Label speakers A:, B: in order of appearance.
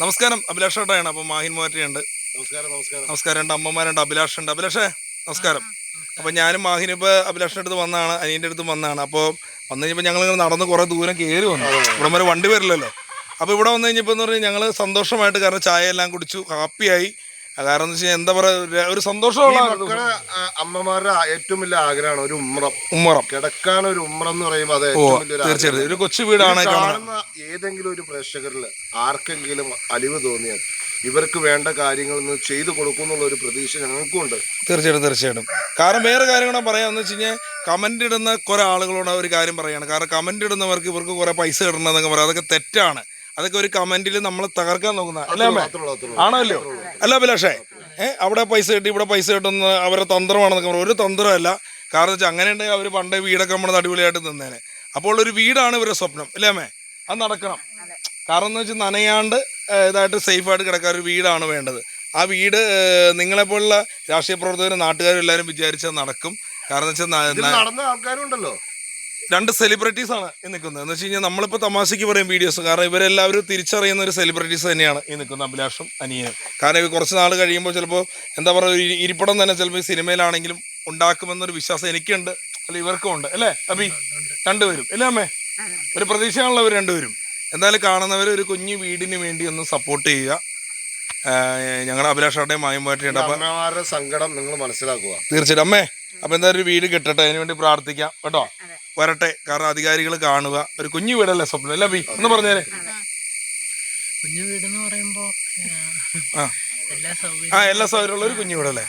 A: നമസ്കാരം അഭിലാഷ് ഏട്ടാണ് അപ്പൊ മാഹിൻ മോറ്റയുണ്ട്.
B: നമസ്കാരം നമസ്കാരം.
A: നമസ്കാരം. രണ്ട് അമ്മമാരുണ്ട്. അഭിലാഷ് ഉണ്ട്. അഭിലാഷേ നമസ്കാരം. അപ്പൊ ഞാനും മാഹിൻ ഇപ്പൊ അഭിലാഷിന്റെ അടുത്ത് വന്നാണ്. അനിയന്റെ അടുത്ത് വന്നാണ്. അപ്പോൾ വന്നു കഴിഞ്ഞപ്പോൾ ഞങ്ങൾ ഇങ്ങനെ നടന്ന് കുറേ ദൂരം കയറി വന്നു. ഇവിടെ വരെ വണ്ടി വരില്ലല്ലോ. അപ്പോൾ ഇവിടെ വന്നു കഴിഞ്ഞപ്പോൾ എന്ന് പറഞ്ഞാൽ ഞങ്ങൾ സന്തോഷമായിട്ട് കാരണം ചായ എല്ലാം കുടിച്ചു. ഹാപ്പിയായി. കാരണം എന്ന് എന്താ പറയാ ഒരു സന്തോഷമുള്ള
B: മക്കളെ അമ്മമാരുടെ ഏറ്റവും വലിയ ആഗ്രഹമാണ് ഒരു ഉമ്രം.
A: ഉമ്മറം.
B: കിടക്കാൻ ഒരു ഉമ്രം എന്ന് പറയുമ്പോൾ അത്
A: ഓ
B: ഏറ്റവും വലിയൊരു
A: തീർച്ചയായിട്ടും. ഒരു കൊച്ചു വീടാണ് കാണുന്നത്.
B: കാണുന്ന ഏതെങ്കിലും ഒരു പ്രേക്ഷകരിൽ ആർക്കെങ്കിലും അലിവ് തോന്നിയാൽ ഇവർക്ക് വേണ്ട കാര്യങ്ങൾ ഒന്ന് ചെയ്തു കൊടുക്കുന്നുള്ള ഒരു പ്രതീക്ഷ ഞങ്ങൾക്കും ഉണ്ട്
A: തീർച്ചയായിട്ടും തീർച്ചയായിട്ടും. കാരണം വേറെ കാര്യം കൂടെ പറയാമെന്ന് വെച്ച് കഴിഞ്ഞാൽ കമന്റ് ഇടുന്ന കുറേ ആളുകളോട് ഒരു കാര്യം പറയുകയാണ് കാരണം കമന്റ് ഇടുന്നവർക്ക് ഇവർക്ക് കുറേ പൈസ ഇടണമെന്നൊക്കെ പറയാം. അതൊക്കെ തെറ്റാണ്. അതൊക്കെ ഒരു കമന്റിൽ നമ്മൾ തകർക്കാൻ നോക്കുന്ന അല്ലേ അമ്മേ. ആണല്ലോ? അല്ല അഭിലാഷേ ഏഹ് അവിടെ പൈസ കിട്ടി ഇവിടെ പൈസ കിട്ടുന്ന അവരെ തന്ത്രമാണെന്നൊക്കെ പറഞ്ഞു ഒരു തന്ത്രമല്ല. കാരണം വെച്ചാൽ അങ്ങനെ ഉണ്ടെങ്കിൽ അവർ പണ്ടേ വീടൊക്കെ നമ്മുടെ അടിപൊളിയായിട്ട് തിന്നേനെ അപ്പോൾ ഒരു വീടാണ് ഇവരുടെ സ്വപ്നം അല്ലേ അമ്മേ? അത് നടക്കണം. കാരണം എന്ന് വെച്ചാൽ നനയാണ്ട് ഇതായിട്ട് സേഫായിട്ട് കിടക്കാൻ ഒരു വീടാണ് വേണ്ടത്. ആ വീട് നിങ്ങളെപ്പോലുള്ള രാഷ്ട്രീയ പ്രവർത്തകരും നാട്ടുകാരും എല്ലാവരും വിചാരിച്ചാൽ നടക്കും. കാരണം വെച്ചാൽ
B: നടന്ന ആൾക്കാരും ഉണ്ടല്ലോ.
A: രണ്ട് സെലിബ്രിറ്റീസ് ആണ് ഈ നിൽക്കുന്നത്. എന്ന് വെച്ച് കഴിഞ്ഞാൽ നമ്മളിപ്പോൾ തമാശയ്ക്ക് പറയും വീഡിയോസ് കാരണം ഇവരെല്ലാവരും തിരിച്ചറിയുന്ന ഒരു സെലിബ്രിറ്റീസ് തന്നെയാണ് ഈ നിൽക്കുന്നത് അഭിലാഷും അനിയനും. കാരണം ഇവർ കുറച്ച് നാൾ കഴിയുമ്പോൾ ചിലപ്പോൾ എന്താ പറയുക ഒരു ഇരിപ്പിടം തന്നെ ചിലപ്പോൾ ഈ സിനിമയിലാണെങ്കിലും ഉണ്ടാക്കുമെന്നൊരു വിശ്വാസം എനിക്കുണ്ട്. അല്ല ഇവർക്കും ഉണ്ട്. അല്ലേ അഭി രണ്ടുപേരും. അല്ലേ അമ്മേ? ഒരു പ്രതീക്ഷയാണല്ലോ അവർ രണ്ടുപേരും. എന്തായാലും കാണുന്നവർ ഒരു കുഞ്ഞു വീടിന് വേണ്ടി ഒന്ന് സപ്പോർട്ട് ചെയ്യുക. ഞങ്ങളുടെ അഭിലാഷാട്ടയും മായമായിട്ടുണ്ട് അപ്പം
B: അമ്മമാരുടെ സങ്കടം നിങ്ങൾ മനസ്സിലാക്കുക.
A: തീർച്ചയായിട്ടും. അമ്മേ അപ്പൊ എന്തായാലും ഒരു വീട് കിട്ടട്ടെ അതിന് വേണ്ടി പ്രാർത്ഥിക്കാം. കേട്ടോ? വരട്ടെ. കാരണം അധികാരികൾ കാണുക. ഒരു കുഞ്ഞു വീടല്ലേ സ്വപ്നം? അല്ലേ ബി എന്ന് പറഞ്ഞേരെ.
C: കുഞ്ഞു വീടെന്ന് പറയുമ്പോ
A: ആ.
C: എല്ലാ
A: ആ
C: സൗകര്യം
A: എല്ലാ സൗകര്യമുള്ള ഒരു കുഞ്ഞു വീടല്ലേ?